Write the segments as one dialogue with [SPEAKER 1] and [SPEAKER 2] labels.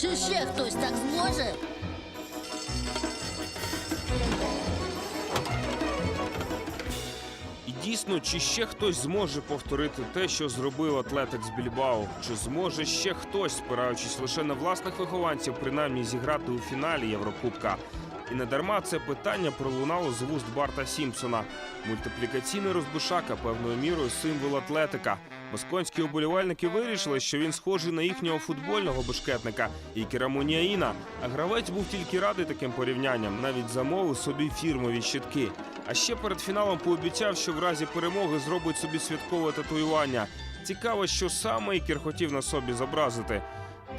[SPEAKER 1] Чи ще хтось так зможе?
[SPEAKER 2] І дійсно, чи ще хтось зможе повторити те, що зробив Атлетик з Більбао? Чи зможе ще хтось, спираючись лише на власних вихованців, принаймні зіграти у фіналі Єврокубка? І не дарма це питання пролунало з вуст Барта Сімпсона. Мультиплікаційний розбишака певною мірою символ атлетика. Москонські оболівальники вирішили, що він схожий на їхнього футбольного бешкетника Ікера Муніаїна. А гравець був тільки радий таким порівнянням, навіть замовив собі фірмові щитки. А ще перед фіналом пообіцяв, що в разі перемоги зробить собі святкове татуювання. Цікаво, що саме Ікер хотів на собі зобразити.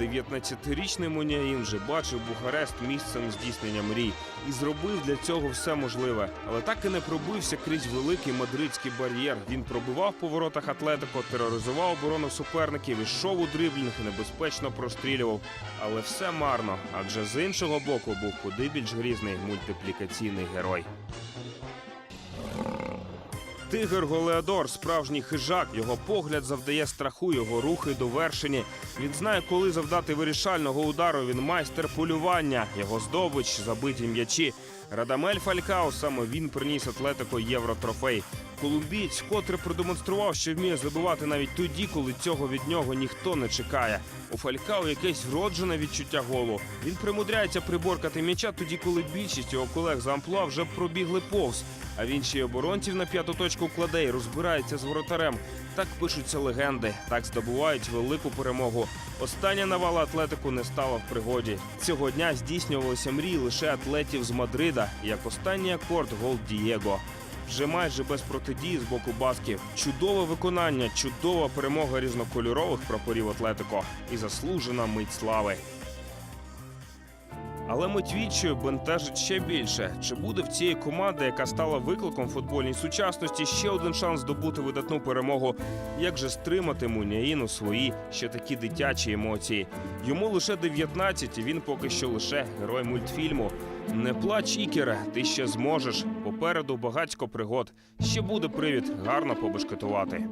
[SPEAKER 2] 19-річний Муніаїн вже бачив Бухарест місцем здійснення мрій і зробив для цього все можливе. Але так і не пробився крізь великий мадридський бар'єр. Він пробивав по воротах Атлетико, тероризував оборону суперників, ішов у дриблінг, небезпечно прострілював. Але все марно, адже з іншого боку був куди більш грізний мультиплікаційний герой. Тигр Голеодор, справжній хижак. Його погляд завдає страху, його рухи довершені. Він знає, коли завдати вирішального удару. Він майстер полювання. Його здобич забиті м'ячі. Радамель Фалькао саме він приніс атлетико євротрофей. Колумбієць вкотре продемонстрував, що вміє забивати навіть тоді, коли цього від нього ніхто не чекає. У Фалькао якесь вроджене відчуття голу. Він примудряється приборкати м'яча тоді, коли більшість його колег за амплуа вже пробігли повз. А він ще й оборонців на п'яту точку кладе і розбирається з воротарем. Так пишуться легенди, так здобувають велику перемогу. Остання навала атлетику не стала в пригоді. Цього дня здійснювалися мрії лише атлетів з Мадрида, як останній акорд гол Дієго. Вже майже без протидії з боку басків. Чудове виконання, чудова перемога різнокольорових прапорів Атлетико і заслужена мить слави. Але Матвійчою бентежить ще більше. Чи буде в цієї команди, яка стала викликом футбольній сучасності, ще один шанс здобути видатну перемогу? Як же стримати Муняїну свої ще такі дитячі емоції? Йому лише 19, і він поки що лише герой мультфільму. Не плач, Ікере, ти ще зможеш. Попереду багатько пригод. Ще буде привід гарно побешкетувати.